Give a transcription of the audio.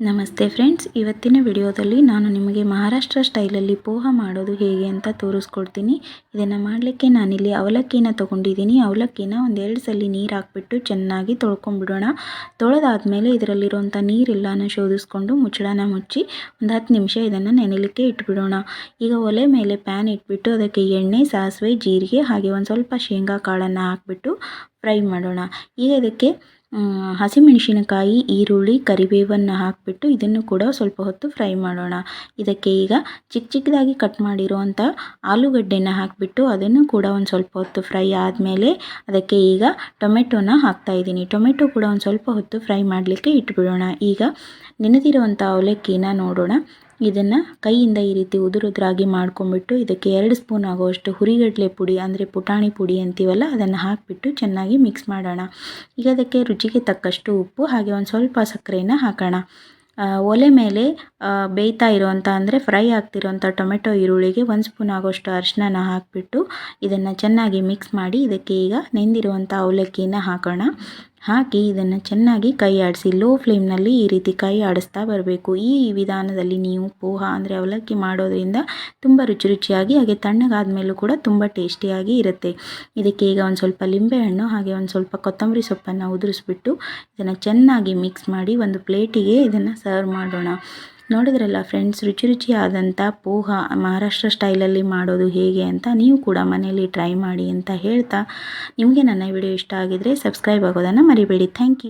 ನಮಸ್ತೆ ಫ್ರೆಂಡ್ಸ್, ಇವತ್ತಿನ ವಿಡಿಯೋದಲ್ಲಿ ನಾನು ನಿಮಗೆ ಮಹಾರಾಷ್ಟ್ರ ಸ್ಟೈಲಲ್ಲಿ ಪೋಹ ಮಾಡೋದು ಹೇಗೆ ಅಂತ ತೋರಿಸ್ಕೊಡ್ತೀನಿ. ಇದನ್ನು ಮಾಡಲಿಕ್ಕೆ ನಾನಿಲ್ಲಿ ಅವಲಕ್ಕಿನ ತೊಗೊಂಡಿದ್ದೀನಿ. ಅವಲಕ್ಕಿನ ಒಂದೆರಡು ಸಲ ನೀರು ಹಾಕ್ಬಿಟ್ಟು ಚೆನ್ನಾಗಿ ತೊಳ್ಕೊಂಬಿಡೋಣ. ತೊಳೆದಾದ್ಮೇಲೆ ಇದರಲ್ಲಿರುವಂಥ ನೀರೆಲ್ಲನ ಶೋಧಿಸ್ಕೊಂಡು ಮುಚ್ಚಳನ ಮುಚ್ಚಿ ಒಂದು ಹತ್ತು ನಿಮಿಷ ಇದನ್ನು ನೆನೆಲಿಕ್ಕೆ ಇಟ್ಬಿಡೋಣ. ಈಗ ಒಲೆ ಮೇಲೆ ಪ್ಯಾನ್ ಇಟ್ಬಿಟ್ಟು ಅದಕ್ಕೆ ಎಣ್ಣೆ, ಸಾಸಿವೆ, ಜೀರಿಗೆ ಹಾಗೆ ಒಂದು ಸ್ವಲ್ಪ ಶೇಂಗಾ ಕಾಳನ್ನು ಹಾಕ್ಬಿಟ್ಟು ಫ್ರೈ ಮಾಡೋಣ. ಈಗ ಇದಕ್ಕೆ ಹಸಿಮೆಣಸಿನಕಾಯಿ, ಈರುಳ್ಳಿ, ಕರಿಬೇವನ್ನು ಹಾಕಿಬಿಟ್ಟು ಇದನ್ನು ಕೂಡ ಸ್ವಲ್ಪ ಹೊತ್ತು ಫ್ರೈ ಮಾಡೋಣ. ಇದಕ್ಕೆ ಈಗ ಚಿಕ್ಕ ಚಿಕ್ಕದಾಗಿ ಕಟ್ ಮಾಡಿರುವಂಥ ಆಲೂಗಡ್ಡೆನ ಹಾಕಿಬಿಟ್ಟು ಅದನ್ನು ಕೂಡ ಒಂದು ಸ್ವಲ್ಪ ಹೊತ್ತು ಫ್ರೈ ಆದಮೇಲೆ ಅದಕ್ಕೆ ಈಗ ಟೊಮೆಟೊನ ಹಾಕ್ತಾಯಿದ್ದೀನಿ ಟೊಮೆಟೊ ಕೂಡ ಒಂದು ಸ್ವಲ್ಪ ಹೊತ್ತು ಫ್ರೈ ಮಾಡಲಿಕ್ಕೆ ಇಟ್ಬಿಡೋಣ. ಈಗ ನೆನೆದಿರುವಂಥ ಅವಲಕ್ಕಿನ ನೋಡೋಣ. ಇದನ್ನು ಕೈಯಿಂದ ಈ ರೀತಿ ಉದುರುದ್ರಾಗಿ ಮಾಡ್ಕೊಂಬಿಟ್ಟು ಇದಕ್ಕೆ ಎರಡು ಸ್ಪೂನ್ ಆಗೋಷ್ಟು ಹುರಿಗಡಲೆ ಪುಡಿ ಅಂದರೆ ಪುಟಾಣಿ ಪುಡಿ ಅಂತೀವಲ್ಲ, ಅದನ್ನು ಹಾಕಿಬಿಟ್ಟು ಚೆನ್ನಾಗಿ ಮಿಕ್ಸ್ ಮಾಡೋಣ. ಈಗ ಅದಕ್ಕೆ ರುಚಿಗೆ ತಕ್ಕಷ್ಟು ಉಪ್ಪು, ಹಾಗೆ ಒಂದು ಸ್ವಲ್ಪ ಸಕ್ಕರೆಯನ್ನು ಹಾಕೋಣ. ಒಲೆ ಮೇಲೆ ಬೇಯ್ತಾ ಇರೋವಂಥ ಅಂದರೆ ಫ್ರೈ ಆಗ್ತಿರೋವಂಥ ಟೊಮೆಟೊ ಈರುಳ್ಳಿಗೆ ಒಂದು ಸ್ಪೂನ್ ಆಗೋಷ್ಟು ಅರಿಶಿನ ಹಾಕಿಬಿಟ್ಟು ಇದನ್ನು ಚೆನ್ನಾಗಿ ಮಿಕ್ಸ್ ಮಾಡಿ ಇದಕ್ಕೆ ಈಗ ನೆಂದಿರುವಂಥ ಅವಲಕ್ಕಿನ ಹಾಕೋಣ. ಹಾಕಿ ಇದನ್ನು ಚೆನ್ನಾಗಿ ಕೈ ಆಡಿಸಿ ಲೋ ಫ್ಲೇಮ್ನಲ್ಲಿ ಈ ರೀತಿ ಕೈ ಆಡಿಸ್ತಾ ಬರಬೇಕು. ಈ ವಿಧಾನದಲ್ಲಿ ನೀವು ಪೋಹ ಅಂದರೆ ಅವಲಕ್ಕಿ ಮಾಡೋದ್ರಿಂದ ತುಂಬ ರುಚಿ ರುಚಿಯಾಗಿ ಹಾಗೆ ತಣ್ಣಗಾದ ಮೇಲೂ ಕೂಡ ತುಂಬ ಟೇಸ್ಟಿಯಾಗಿ ಇರುತ್ತೆ. ಇದಕ್ಕೆ ಈಗ ಒಂದು ಸ್ವಲ್ಪ ಲಿಂಬೆಹಣ್ಣು ಹಾಗೆ ಒಂದು ಸ್ವಲ್ಪ ಕೊತ್ತಂಬರಿ ಸೊಪ್ಪನ್ನು ಉದುರಿಸ್ಬಿಟ್ಟು ಇದನ್ನು ಚೆನ್ನಾಗಿ ಮಿಕ್ಸ್ ಮಾಡಿ ಒಂದು ಪ್ಲೇಟಿಗೆ ಇದನ್ನು ಸರ್ವ್ ಮಾಡೋಣ. ನೋಡಿದ್ರಲ್ಲ ಫ್ರೆಂಡ್ಸ್ ರುಚಿ ರುಚಿಯಾದಂಥ ಪೋಹ ಮಹಾರಾಷ್ಟ್ರ ಸ್ಟೈಲಲ್ಲಿ ಮಾಡೋದು ಹೇಗೆ ಅಂತ ನೀವು ಕೂಡ ಮನೆಯಲ್ಲಿ ಟ್ರೈ ಮಾಡಿ ಅಂತ ಹೇಳ್ತಾ. ನಿಮಗೆ ನನ್ನ ವಿಡಿಯೋ ಇಷ್ಟ ಆಗಿದರೆ ಸಬ್ಸ್ಕ್ರೈಬ್ ಆಗೋದನ್ನು ಮರಿಬೇಡಿ. Thank you